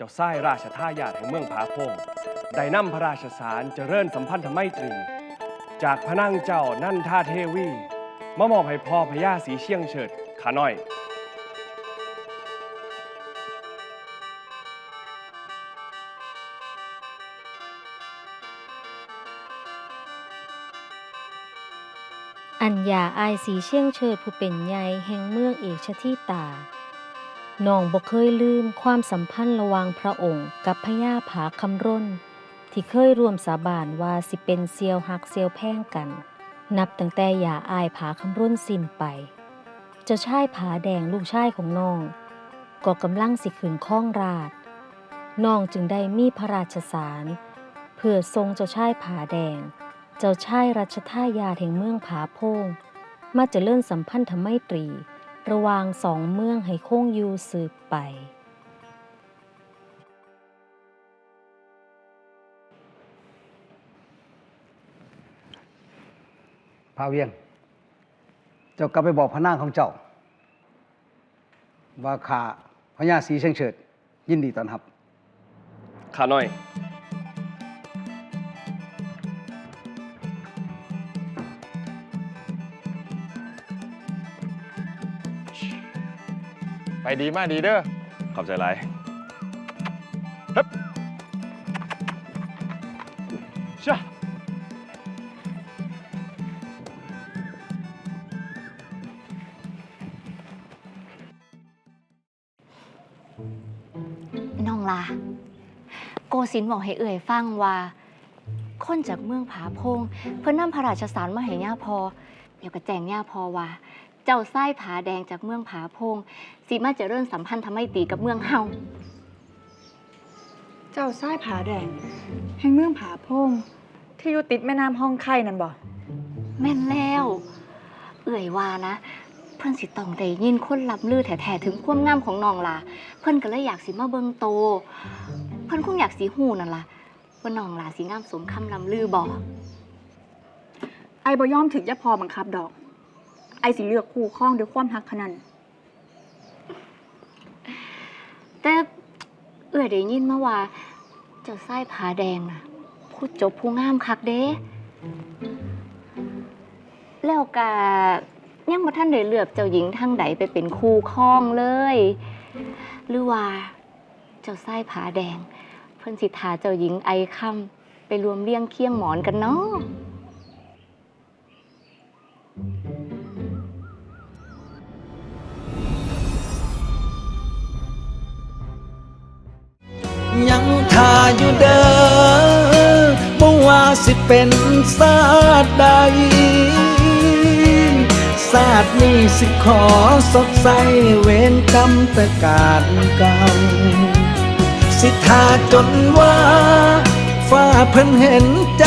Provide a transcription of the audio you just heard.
เจ้าไส้ราชท่ายาทแห่งเมืองผาโพงได้นำพระราชสารเจริญสัมพันธไมตรี จากพระนั่งเจ้านั่นท่าเทวีมามอบให้พ่อพญาสีเชียงเฉิดขาน้อย อัญญาอายสีเชียงเชิดผู้เป็นใหญ่แห่งเมืองเอกชที่ตา น้องบ่เคยลืมความสัมพันธ์ระหว่างพระองค์ กับพญาผาคำร่น ที่เคยร่วมสาบานว่าสิเป็นเซียวหักเซียวแพงกัน นับตั้งแต่อย่าอายผาคำร่นสิ้นไป เจ้าชายผาแดงลูกชายของน้อง ก็กำลังสิขืนข้องราชน้องจึงได้มีพระราชสาร เพื่อทรงเจ้าชายผาแดง เจ้าชายรัชทายาแห่งเมืองผาโพงมาเจะเลื่อนสัมพันธไมตรี ระหว่างสองเมืองให้คงอยู่สืบไป พาเวียง เจ้ากลับไปบอกพระนางของเจ้า ว่าข้าพญาศรีเชิงเฉิด ยินดีต้อนรับขาน้อย ดีมากดีเด้อขอบใจหลายช่ะน้องลา โกศินบอกให้เอ่ยฟังว่า คนจากเมืองผาพง เพื่อนำพระราชสารมาให้ย่าพอ เดี๋ยวก็แจ้งย่าพอว่า เจ้าไส้ผาแดงจากเมืองผาพงสีมาเจะเริ่มสัมพันธ์ทำให้ตีกับเมืองเฮาเจ้าซ้ายผาแดง แห่งเมืองผาพงที่อยู่ติดแม่น้ำห้องไข่นั่นบ่แม่นแล้ว เอ่ยว่านะ เพื่อนสิต้องได้ยินคนลับลือแท้ๆถึงความงามของน้องลาเพื่อนก็เลยอยากสิมาเบิงโต เพื่อนคงอยากสิหูนั่นล่ะว่าน้องลาสิงามสมคำลำลือบอกไอ้บ่ยอมถึงยะพอบังคับดอก ไอ้สิเลือกคู่ข้องด้วยความฮักขนาดแต่เอื้อได้ยินมาว่า เจ้าไส้ผาแดงน่ะพูดจบผู้งามคักเด้ แล้วกะยังบ่ท่านได้เลือกเจ้าหญิงทางใดไปเป็นคู่ครองเลย หรือว่า เจ้าไส้ผาแดง เพิ่นสิทาเจ้าหญิงไอคำไปรวมเลี้ยงเคียงหมอนกันเนาะ ยังทาอยู่เด้อบ่ว่าสิเป็นศาสตร์ใดศาสตร์นี้สิขอสดใสเวรกรรมแต่การเก่า สิทาจนว่า ฟ้าเพิ่นเห็นใจ